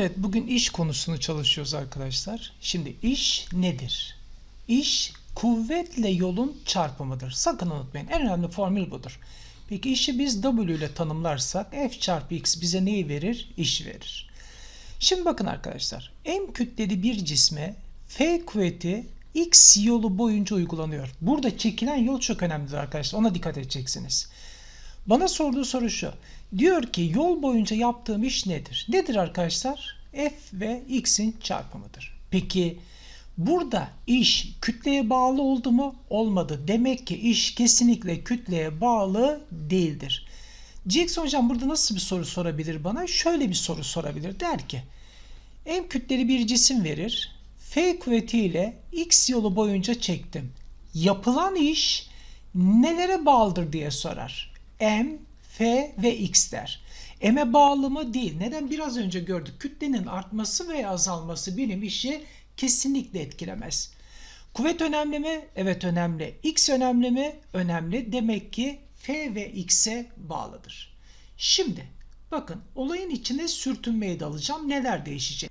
Evet, bugün iş konusunu çalışıyoruz arkadaşlar. Şimdi iş nedir? İş kuvvetle yolun çarpımıdır. Sakın unutmayın. En önemli formül budur. Peki işi biz W ile tanımlarsak F çarpı X bize neyi verir? İş verir. Şimdi bakın arkadaşlar. M kütleli bir cisme F kuvveti X yolu boyunca uygulanıyor. Burada çekilen yol çok önemlidir arkadaşlar. Ona dikkat edeceksiniz. Bana sorduğu soru şu. Diyor ki yol boyunca yaptığım iş nedir? Nedir arkadaşlar? F ve X'in çarpımıdır. Peki burada iş kütleye bağlı oldu mu? Olmadı. Demek ki iş kesinlikle kütleye bağlı değildir. Jackson hocam burada nasıl bir soru sorabilir bana? Şöyle bir soru sorabilir. Der ki M kütleli bir cisim verir. F kuvvetiyle X yolu boyunca çektim. Yapılan iş nelere bağlıdır diye sorar. M, F ve X der. M'e bağlı mı? Değil. Neden? Biraz önce gördük. Kütlenin artması veya azalması benim işi kesinlikle etkilemez. Kuvvet önemli mi? Evet önemli. X önemli mi? Önemli. Demek ki F ve X'e bağlıdır. Şimdi bakın olayın içine sürtünmeyi de. Neler değişecek?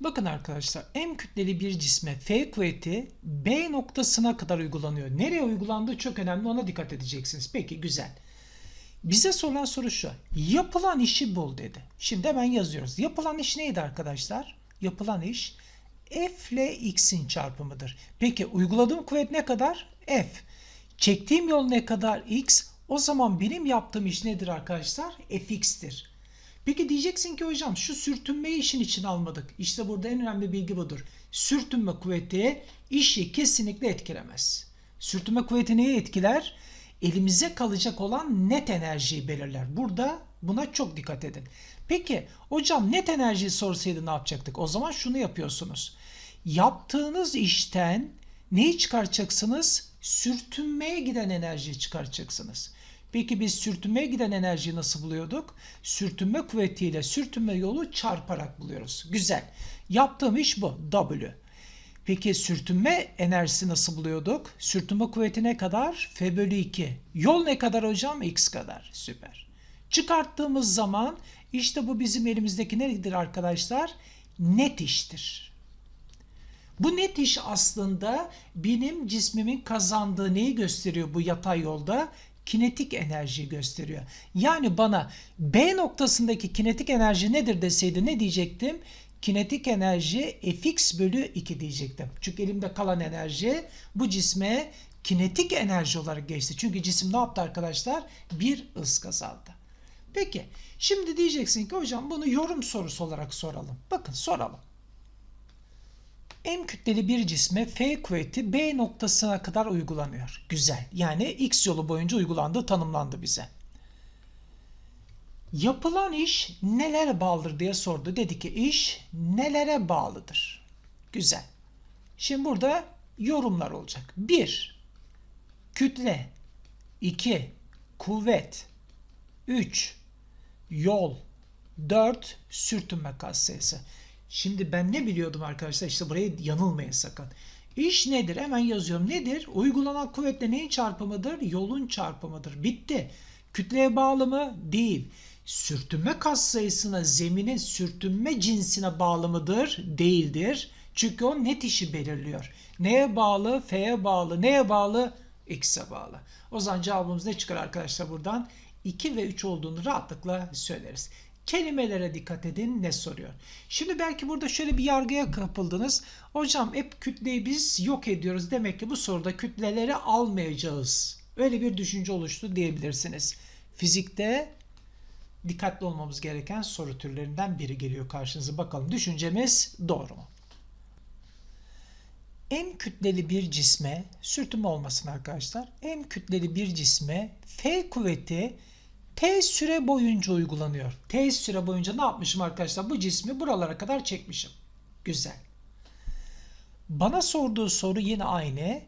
Bakın arkadaşlar M kütleli bir cisme F kuvveti B noktasına kadar uygulanıyor. Nereye uygulandığı çok önemli ona dikkat edeceksiniz. Peki güzel. Bize sorulan soru şu. Yapılan işi bul dedi. Şimdi hemen yazıyoruz. Yapılan iş neydi arkadaşlar? Yapılan iş F ile X'in çarpımıdır. Peki uyguladığım kuvvet ne kadar? F. Çektiğim yol ne kadar? X. O zaman benim yaptığım iş nedir arkadaşlar? Fx'tir. Peki diyeceksin ki hocam şu sürtünmeyi işin için almadık. İşte burada en önemli bilgi budur. Sürtünme kuvveti işi kesinlikle etkilemez. Sürtünme kuvveti neyi etkiler? Elimize kalacak olan net enerjiyi belirler. Burada buna çok dikkat edin. Peki hocam net enerjiyi sorsaydı ne yapacaktık? O zaman şunu yapıyorsunuz. Yaptığınız işten neyi çıkaracaksınız? Sürtünmeye giden enerjiyi çıkaracaksınız. Peki biz sürtünmeye giden enerjiyi nasıl buluyorduk? Sürtünme kuvvetiyle sürtünme yolu çarparak buluyoruz. Güzel. Yaptığım iş bu. W. Peki sürtünme enerjisi nasıl buluyorduk? Sürtünme kuvveti ne kadar? F bölü 2. Yol ne kadar hocam? X kadar. Süper. Çıkarttığımız zaman işte bu bizim elimizdeki nedir arkadaşlar? Net iştir. Bu net iş aslında benim cismimin kazandığı neyi gösteriyor bu yatay yolda? Kinetik enerjiyi gösteriyor. Yani bana B noktasındaki kinetik enerji nedir deseydi ne diyecektim? Kinetik enerji Fx bölü 2 diyecektim. Çünkü elimde kalan enerji bu cisme kinetik enerji olarak geçti. Çünkü cisim ne yaptı arkadaşlar? Bir ıs kazandı. Peki şimdi diyeceksin ki hocam bunu yorum sorusu olarak soralım. Bakın soralım. M kütleli bir cisme F kuvveti B noktasına kadar uygulanıyor. Güzel. Yani X yolu boyunca uygulandığı tanımlandı bize. Yapılan iş nelere bağlıdır diye sordu. Dedi ki iş nelere bağlıdır? Güzel. Şimdi burada yorumlar olacak. 1. Kütle 2. Kuvvet 3. Yol 4. Sürtünme katsayısı. Şimdi ben ne biliyordum arkadaşlar? İşte buraya yanılmayın sakın. İş nedir? Hemen yazıyorum. Nedir? Uygulanan kuvvetle neyin çarpımıdır? Yolun çarpımıdır. Bitti. Kütleye bağlı mı? Değil. Sürtünme katsayısına, zeminin sürtünme cinsine bağlı mıdır? Değildir. Çünkü o net işi belirliyor. Neye bağlı? F'ye bağlı. Neye bağlı? X'e bağlı. O zaman cevabımız ne çıkar arkadaşlar buradan? 2 ve 3 olduğunu rahatlıkla söyleriz. Kelimelere dikkat edin ne soruyor. Şimdi belki burada şöyle bir yargıya kapıldınız. Hocam hep kütleyi biz yok ediyoruz. Demek ki bu soruda kütleleri almayacağız. Öyle bir düşünce oluştu diyebilirsiniz. Fizikte dikkatli olmamız gereken soru türlerinden biri geliyor karşınıza. Bakalım düşüncemiz doğru mu? M kütleli bir cisme sürtünme olmasın arkadaşlar. M kütleli bir cisme F kuvveti T süre boyunca uygulanıyor. T süre boyunca ne yapmışım arkadaşlar? Bu cismi buralara kadar çekmişim. Güzel. Bana sorduğu soru yine aynı.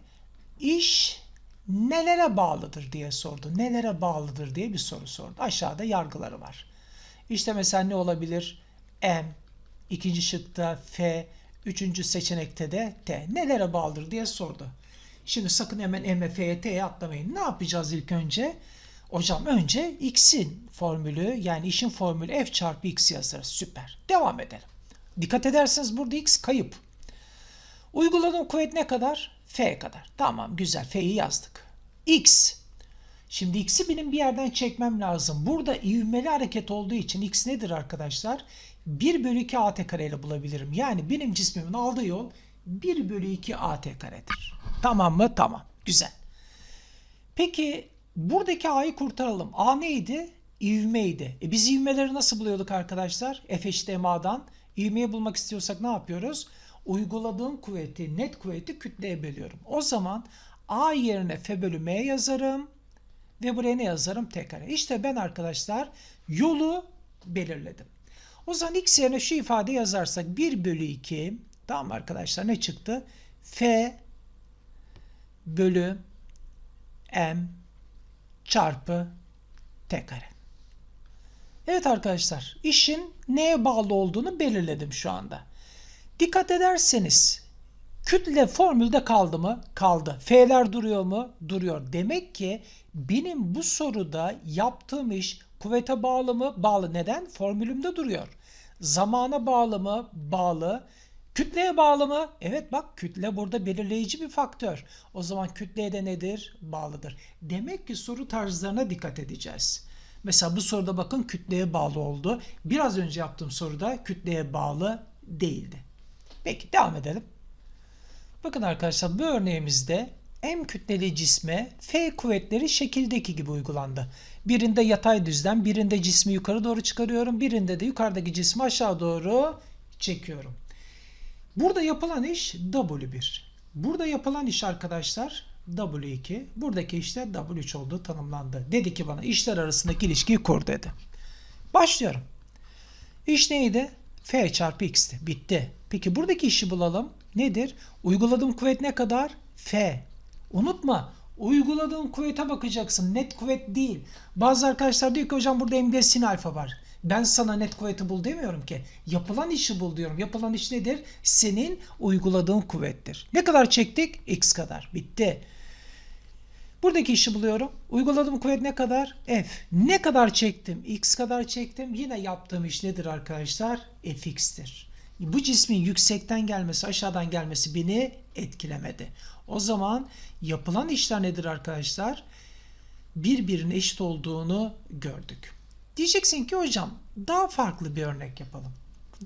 İş nelere bağlıdır diye sordu. Nelere bağlıdır diye bir soru sordu. Aşağıda yargıları var. İşte mesela ne olabilir? M, ikinci şıkta F, üçüncü seçenekte de T. Nelere bağlıdır diye sordu. Şimdi sakın hemen M, F'ye, T'ye atlamayın. Ne yapacağız ilk önce? Hocam önce x'in formülü yani işin formülü f çarpı x yazarız. Süper. Devam edelim. Dikkat ederseniz burada x kayıp. Uyguladığım kuvvet ne kadar? F kadar. Tamam güzel F'yi yazdık. X. Şimdi x'i benim bir yerden çekmem lazım. Burada ivmeli hareket olduğu için x nedir arkadaşlar? 1 bölü 2 at kare ile bulabilirim. Yani benim cismimin aldığı yol 1 bölü 2 at karedir. Tamam mı? Tamam. Güzel. Peki buradaki a'yı kurtaralım. A neydi? İvmeydi. E biz ivmeleri nasıl buluyorduk arkadaşlar? F eşit ma'dan. İvmeyi bulmak istiyorsak ne yapıyoruz? Uyguladığım kuvveti, net kuvveti kütleye bölüyorum. O zaman A yerine F bölü M yazarım. Ve buraya ne yazarım? T kare. İşte ben arkadaşlar yolu belirledim. O zaman x yerine şu ifade yazarsak 1 bölü 2 tamam arkadaşlar ne çıktı? F bölü M çarpı T kare. Evet arkadaşlar işin neye bağlı olduğunu belirledim şu anda. Dikkat ederseniz kütle formülde kaldı mı? Kaldı. F'ler duruyor mu? Duruyor. Demek ki benim bu soruda yaptığım iş kuvvete bağlı mı? Bağlı. Neden? Formülümde duruyor. Zamana bağlı mı? Bağlı. Kütleye bağlı mı? Evet bak kütle burada belirleyici bir faktör. O zaman kütleye de nedir? Bağlıdır. Demek ki soru tarzlarına dikkat edeceğiz. Mesela bu soruda bakın kütleye bağlı oldu. Biraz önce yaptığım soruda kütleye bağlı değildi. Peki devam edelim. Bakın arkadaşlar bu örneğimizde M kütleli cisme F kuvvetleri şekildeki gibi uygulandı. Birinde yatay düzlem, birinde cismi yukarı doğru çıkarıyorum, birinde de yukarıdaki cismi aşağı doğru çekiyorum. Burada yapılan iş W1. Burada yapılan iş arkadaşlar W2. Buradaki işte W3 olduğu tanımlandı. Dedi ki bana işler arasındaki ilişkiyi kur dedi. Başlıyorum. İş neydi? F çarpı x'ti. Bitti. Peki buradaki işi bulalım. Nedir? Uyguladığım kuvvet ne kadar? F. Unutma. Uyguladığın kuvvete bakacaksın. Net kuvvet değil. Bazı arkadaşlar diyor ki hocam burada MD sin alfa var. Ben sana net kuvveti bul demiyorum ki. Yapılan işi bul diyorum. Yapılan iş nedir? Senin uyguladığın kuvvettir. Ne kadar çektik? X kadar. Bitti. Buradaki işi buluyorum. Uyguladığım kuvvet ne kadar? F. Ne kadar çektim? X kadar çektim. Yine yaptığım iş nedir arkadaşlar? Fx'tir. Bu cismin yüksekten gelmesi, aşağıdan gelmesi beni etkilemedi. O zaman yapılan işler nedir arkadaşlar? Birbirine eşit olduğunu gördük. Diyeceksin ki hocam daha farklı bir örnek yapalım.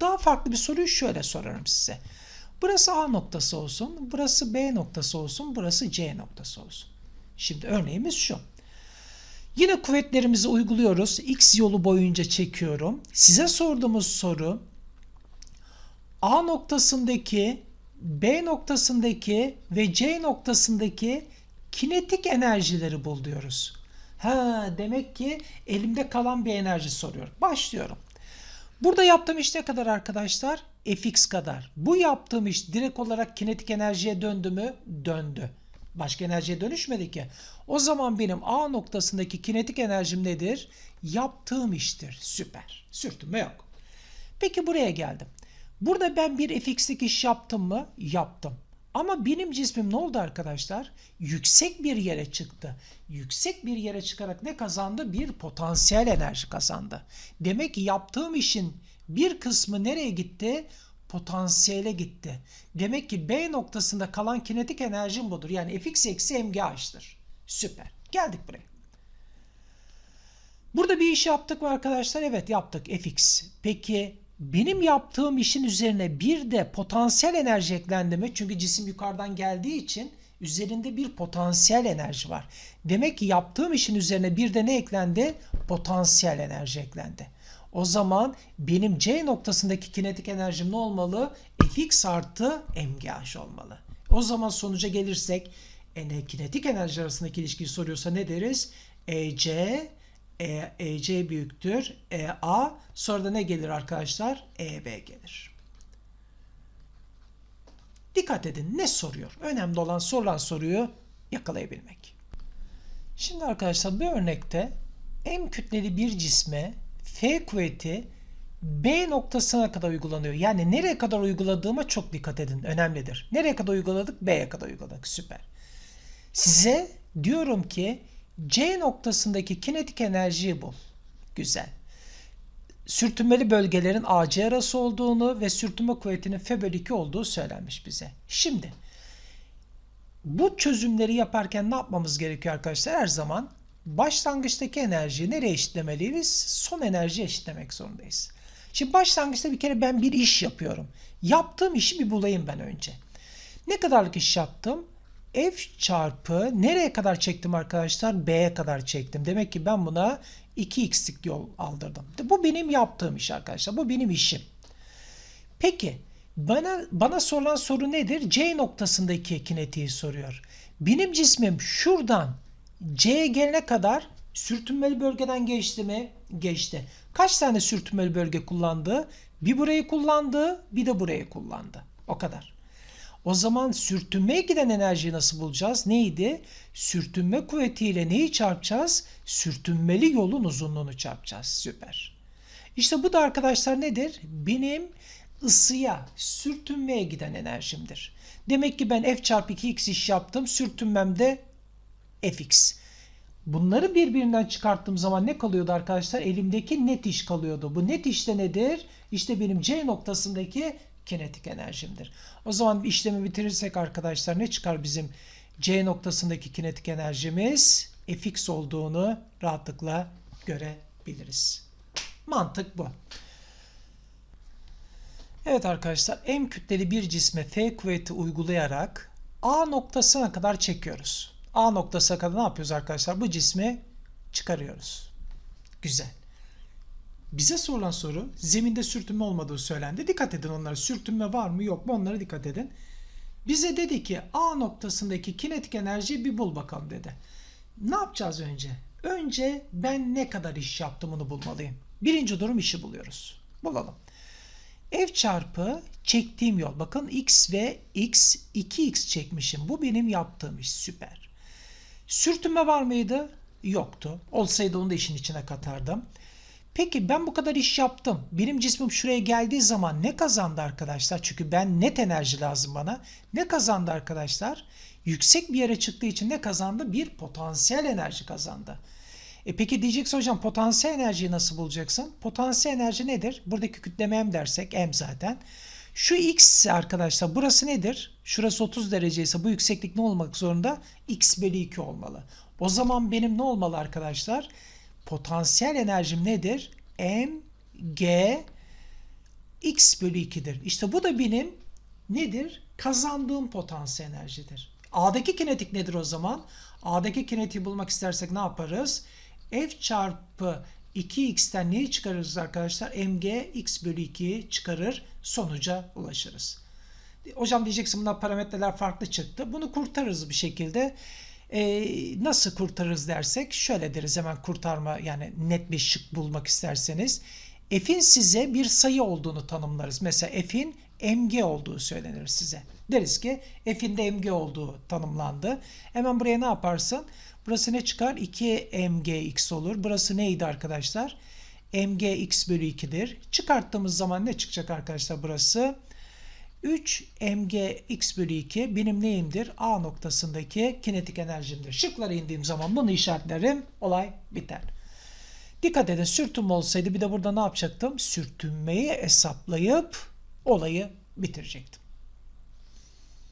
Daha farklı bir soruyu şöyle sorarım size. Burası A noktası olsun, burası B noktası olsun, burası C noktası olsun. Şimdi örneğimiz şu. Yine kuvvetlerimizi uyguluyoruz. X yolu boyunca çekiyorum. Size sorduğumuz soru A noktasındaki, B noktasındaki ve C noktasındaki kinetik enerjileri bul diyoruz. Ha, demek ki elimde kalan bir enerji soruyor. Başlıyorum. Burada yaptığım iş ne kadar arkadaşlar? Fx kadar. Bu yaptığım iş direkt olarak kinetik enerjiye döndü mü? Döndü. Başka enerjiye dönüşmedi ki. O zaman benim A noktasındaki kinetik enerjim nedir? Yaptığım iştir. Süper. Sürtünme yok. Peki buraya geldim. Burada ben bir fx'lik iş yaptım mı? Yaptım. Ama benim cismim ne oldu arkadaşlar? Yüksek bir yere çıktı. Yüksek bir yere çıkarak ne kazandı? Bir potansiyel enerji kazandı. Demek ki yaptığım işin bir kısmı nereye gitti? Potansiyele gitti. Demek ki B noktasında kalan kinetik enerjim budur. Yani fx eksi mgh'tır. Süper. Geldik buraya. Burada bir iş yaptık mı arkadaşlar? Evet yaptık fx. Peki benim yaptığım işin üzerine bir de potansiyel enerji eklendi mi? Çünkü cisim yukarıdan geldiği için üzerinde bir potansiyel enerji var. Demek ki yaptığım işin üzerine bir de ne eklendi? Potansiyel enerji eklendi. O zaman benim C noktasındaki kinetik enerjim ne olmalı? Fx artı mgh olmalı. O zaman sonuca gelirsek e, kinetik enerji arasındaki ilişkiyi soruyorsa ne deriz? EC e, EC büyüktür. EA sonra da ne gelir arkadaşlar? EB gelir. Dikkat edin ne soruyor? Önemli olan sorulan soruyu yakalayabilmek. Şimdi arkadaşlar bu örnekte M kütleli bir cisme F kuvveti B noktasına kadar uygulanıyor. Yani nereye kadar uyguladığıma çok dikkat edin. Önemlidir. Nereye kadar uyguladık? B'ye kadar uyguladık. Süper. Size diyorum ki C noktasındaki kinetik enerjiyi bul. Güzel. sürtünmeli bölgelerin AC arası olduğunu ve sürtünme kuvvetinin F bölü 2 olduğu söylenmiş bize. Şimdi bu çözümleri yaparken ne yapmamız gerekiyor arkadaşlar? Her zaman başlangıçtaki enerjiyi nereye eşitlemeliyiz? Son enerjiye eşitlemek zorundayız. Şimdi başlangıçta bir kere ben bir iş yapıyorum. Yaptığım işi bir bulayım ben önce. Ne kadarlık iş yaptım? F çarpı nereye kadar çektim arkadaşlar? B'ye kadar çektim. Demek ki ben buna 2x'lik yol aldırdım. Bu benim yaptığım iş arkadaşlar. Bu benim işim. Peki bana bana sorulan soru nedir? C noktasındaki kinetiği soruyor. Benim cismim şuradan C'ye gelene kadar sürtünmeli bölgeden geçti mi? Geçti. Kaç tane sürtünmeli bölge kullandı? Bir burayı kullandı, bir de burayı kullandı. O kadar. O zaman sürtünmeye giden enerjiyi nasıl bulacağız? Neydi? Sürtünme kuvvetiyle neyi çarpacağız? Sürtünmeli yolun uzunluğunu çarpacağız. Süper. İşte bu da arkadaşlar nedir? Benim ısıya, sürtünmeye giden enerjimdir. Demek ki ben F çarpı 2x iş yaptım. Sürtünmem de Fx. Bunları birbirinden çıkarttığım zaman ne kalıyordu arkadaşlar? Elimdeki net iş kalıyordu. Bu net işte nedir? İşte benim C noktasındaki kinetik enerjimdir. O zaman işlemi bitirirsek arkadaşlar ne çıkar bizim C noktasındaki kinetik enerjimiz? Fx olduğunu rahatlıkla görebiliriz. Mantık bu. Evet arkadaşlar M kütleli bir cisme F kuvveti uygulayarak A noktasına kadar çekiyoruz. A noktasına kadar ne yapıyoruz arkadaşlar? Bu cismi çıkarıyoruz. Güzel. Bize sorulan soru zeminde sürtünme olmadığı söylendi. Dikkat edin onlara sürtünme var mı yok mu onlara dikkat edin. Bize dedi ki A noktasındaki kinetik enerjiyi bir bul bakalım dedi. Ne yapacağız önce? Önce ben ne kadar iş yaptım onu bulmalıyım. Birinci durum işi buluyoruz. Bulalım. F çarpı çektiğim yol. Bakın x ve x 2x çekmişim. Bu benim yaptığım iş. Süper. Sürtünme var mıydı? Yoktu. Olsaydı onu da işin içine katardım. Peki ben bu kadar iş yaptım. Benim cismim şuraya geldiği zaman ne kazandı arkadaşlar? Çünkü ben net enerji lazım bana. Ne kazandı arkadaşlar? Yüksek bir yere çıktığı için ne kazandı? Bir potansiyel enerji kazandı. E peki diyeceksin hocam potansiyel enerjiyi nasıl bulacaksın? Potansiyel enerji nedir? Buradaki kütleme m dersek m zaten. Şu x arkadaşlar burası nedir? Şurası 30 derece ise bu yükseklik ne olmak zorunda? x bölü 2 olmalı. O zaman benim ne olmalı arkadaşlar? Potansiyel enerjim nedir? m g x bölü 2'dir. İşte bu da benim nedir? Kazandığım potansiyel enerjidir. A'daki kinetik nedir o zaman? A'daki kinetiği bulmak istersek ne yaparız? F çarpı 2x'ten neyi çıkarırız arkadaşlar? mg x bölü 2'yi çıkarır. Sonuca ulaşırız. Hocam diyeceksin bunlar parametreler farklı çıktı. Bunu kurtarırız bir şekilde. Ee, nasıl kurtarırız dersek şöyle deriz hemen kurtarma yani net bir şık bulmak isterseniz. F'in size bir sayı olduğunu tanımlarız. Mesela F'in mg olduğu söylenir size. Deriz ki F'in de mg olduğu tanımlandı. Hemen buraya ne yaparsın? Burası ne çıkar? 2 mgx olur. Burası neydi arkadaşlar? mgx bölü 2'dir. Çıkarttığımız zaman ne çıkacak arkadaşlar burası? 3 mgx bölü 2 benim neyimdir? A noktasındaki kinetik enerjimdir. Şıklara indiğim zaman bunu işaretlerim. Olay biter. Dikkat edin sürtünme olsaydı bir de burada ne yapacaktım? Sürtünmeyi hesaplayıp olayı bitirecektim.